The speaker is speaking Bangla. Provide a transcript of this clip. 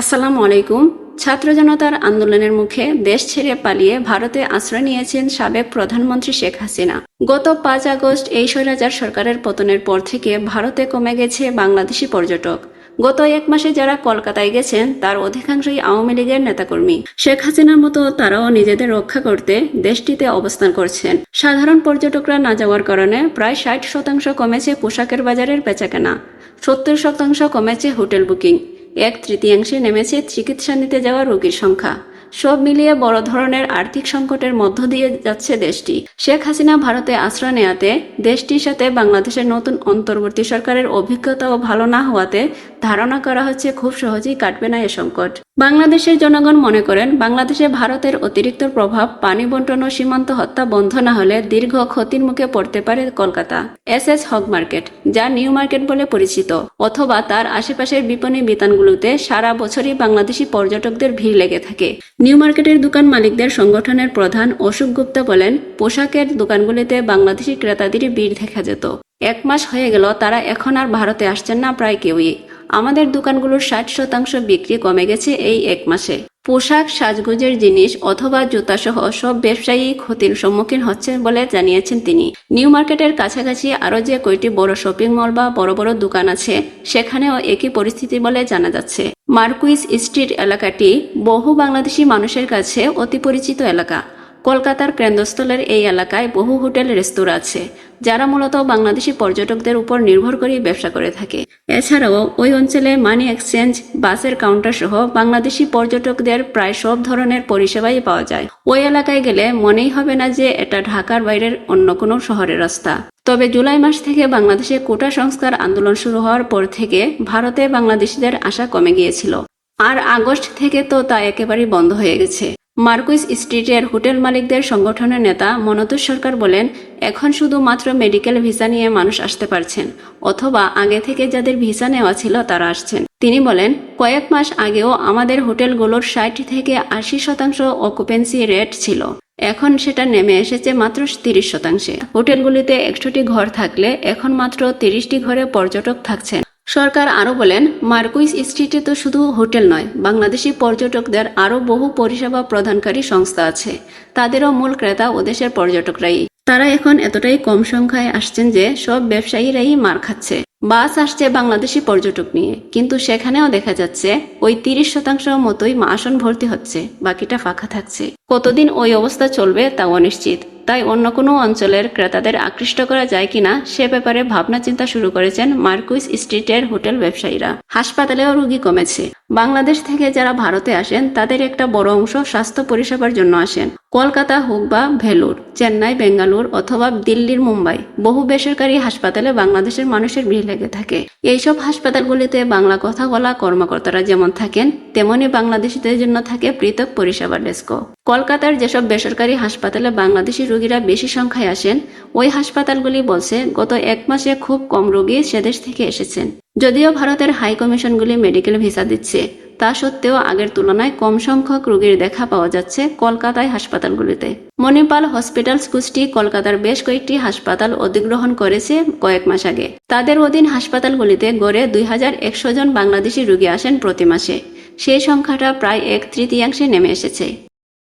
আসসালামু আলাইকুম। ছাত্র জনতার আন্দোলনের মুখে দেশ ছেড়ে পালিয়ে ভারতে আশ্রয় নিয়েছেন সাবেক প্রধানমন্ত্রী শেখ হাসিনা। গত পাঁচ আগস্ট এই স্বৈরাচার সরকারের পতনের পর থেকে ভারতে কমে গেছে বাংলাদেশি পর্যটক। গত এক মাসে যারা কলকাতায় গেছেন, তার অধিকাংশই আওয়ামী লীগের নেতাকর্মী। শেখ হাসিনার মতো তারাও নিজেদের রক্ষা করতে দেশটিতে অবস্থান করছেন। সাধারণ পর্যটকরা না যাওয়ার কারণে প্রায় ষাট শতাংশ কমেছে পোশাকের বাজারের বেচাকেনা। সত্তর শতাংশ কমেছে হোটেল বুকিং। এক তৃতীয়াংশে নেমেছে চিকিৎসা নিতে যাওয়া রোগীর সংখ্যা। সব মিলিয়ে বড় ধরনের আর্থিক সংকটের মধ্য দিয়ে যাচ্ছে দেশটি। শেখ হাসিনা ভারতে আশ্রয় নেয়াতে দেশটির সাথে বাংলাদেশের নতুন অন্তর্বর্তী সরকারের অভিজ্ঞতাও ভালো না হওয়াতে ধারণা করা হচ্ছে খুব সহজেই কাটবে না এ সংকট। বাংলাদেশের জনগণ মনে করেন, বাংলাদেশে ভারতের অতিরিক্ত প্রভাব, পানি বন্টন ও সীমান্ত হত্যা বন্ধ না হলে দীর্ঘ ক্ষতির মুখে পড়তে পারে Kolkata. S S Hogg market, যা নিউ মার্কেট বলে পরিচিত, অথবা তার আশেপাশের বিপণী বিতানগুলোতে সারা বছরই বাংলাদেশি পর্যটকদের ভিড় লেগে থাকে। নিউ মার্কেটের দোকান মালিকদের সংগঠনের প্রধান অশোক গুপ্তা বলেন, পোশাকের দোকানগুলিতে বাংলাদেশি ক্রেতাদের ভিড় দেখা যেত। এক মাস হয়ে গেল, তারা এখন আর ভারতে আসছেন না প্রায় কেউই। আমাদের দোকানগুলোর ষাট শতাংশ বিক্রি কমে গেছে এই এক মাসে। পোশাক, সাজগোজের জিনিস অথবা জুতা সহ সব ব্যবসায়ী ক্ষতির সম্মুখীন হচ্ছেন বলে জানিয়েছেন তিনি। নিউ মার্কেটের কাছাকাছি আরও যে কয়টি বড় শপিং মল বা বড় বড় দোকান আছে, সেখানেও একই পরিস্থিতি বলে জানা যাচ্ছে। মার্কুইস স্ট্রিট এলাকাটি বহু বাংলাদেশি মানুষের কাছে অতি পরিচিত এলাকা। কলকাতার কেন্দ্রস্থলের এই এলাকায় বহু হোটেল, রেস্তোরাঁ আছে, যারা মূলত বাংলাদেশি পর্যটকদের উপর নির্ভর করে ব্যবসা করে থাকে। এছাড়াও, ওই অঞ্চলে মানি এক্সচেঞ্জ, বাসের কাউন্টার সহ বাংলাদেশি পর্যটকদের প্রায় সব ধরনের পরিষেবাই পাওয়া যায়। ওই এলাকায় গেলে মনেই হবে না যে এটা ঢাকার বাইরের অন্য কোনো শহরের রাস্তা। তবে জুলাই মাস থেকে বাংলাদেশে কোটা সংস্কার আন্দোলন শুরু হওয়ার পর থেকে ভারতে বাংলাদেশিদের আশা কমে গিয়েছিল। আর আগস্ট থেকে তো তা একেবারেই বন্ধ হয়ে গেছে। মার্কুইস স্ট্রিটের হোটেল মালিকদের সংগঠনের নেতা মনতোষ সরকার বলেন, এখন শুধুমাত্র মেডিকেল ভিসা নিয়ে মানুষ আসতে পারছেন, অথবা আগে থেকে যাদের ভিসা নেওয়া ছিল তারা আসছেন। তিনি বলেন, কয়েক মাস আগেও আমাদের হোটেলগুলোর ষাট থেকে আশি শতাংশ অকুপেন্সি রেট ছিল। এখন সেটা নেমে এসেছে মাত্র তিরিশ শতাংশে। হোটেলগুলিতে একশোটি ঘর থাকলে এখন মাত্র তিরিশটি ঘরে পর্যটক থাকছেন। সরকার আরও বলেন, মার্কুইস স্ট্রিটে তো শুধু হোটেল নয়, বাংলাদেশি পর্যটকদের আরও বহু পরিষেবা প্রদানকারী সংস্থা আছে। তাদেরও মূল ক্রেতা ও দেশের পর্যটকরাই। তারা এখন এতটাই কম সংখ্যায় আসছেন যে সব ব্যবসায়ীরাই মার খাচ্ছে। বাস আসছে বাংলাদেশি পর্যটক নিয়ে, কিন্তু সেখানেও দেখা যাচ্ছে ওই তিরিশ শতাংশ মতোই আসন ভর্তি হচ্ছে, বাকিটা ফাঁকা থাকছে। কতদিন ওই অবস্থা চলবে তা অনিশ্চিত। তাই অন্য কোনো অঞ্চলের ক্রেতাদের আকৃষ্ট করা যায় কিনা সে ব্যাপারে ভাবনা চিন্তা শুরু করেছেন মার্কুইস স্ট্রিটের হোটেল ব্যবসায়ীরা। হাসপাতালেও রোগী কমেছে। বাংলাদেশ থেকে যারা ভারতে আসেন, তাদের একটা বড় অংশ স্বাস্থ্য পরিষেবার জন্য আসেন। কলকাতা হোক বা ভেলুর, চেন্নাই, বেঙ্গালুর অথবা দিল্লির মুম্বাই, বহু বেসরকারি হাসপাতালে বাংলাদেশের মানুষের ভিড় লেগে থাকে। এইসব হাসপাতালগুলিতে বাংলা কথা বলা কর্মকর্তারা যেমন থাকেন, তেমনি বাংলাদেশিদের জন্য থাকে পৃথক পরিষেবা ডেস্ক কলকাতার যেসব বেসরকারি হাসপাতালে বাংলাদেশি রোগীরা বেশি সংখ্যায় আসেন, ওই হাসপাতালগুলি বলছে, গত এক মাসে খুব কম রোগী সেদেশ থেকে এসেছেন। যদিও ভারতের হাই কমিশনগুলি মেডিকেল ভিসা দিচ্ছে, তা সত্ত্বেও আগের তুলনায় কম সংখ্যক রোগীর দেখা পাওয়া যাচ্ছে কলকাতায় হাসপাতালগুলিতে। মণিপাল হসপিটালস গোষ্ঠী কলকাতার বেশ কয়েকটি হাসপাতাল অধিগ্রহণ করেছে কয়েক মাস আগে। তাদের অধীন হাসপাতালগুলিতে গড়ে দুই হাজার একশো জন বাংলাদেশি রোগী আসেন প্রতি মাসে। সেই সংখ্যাটা প্রায় এক তৃতীয়াংশে নেমে এসেছে।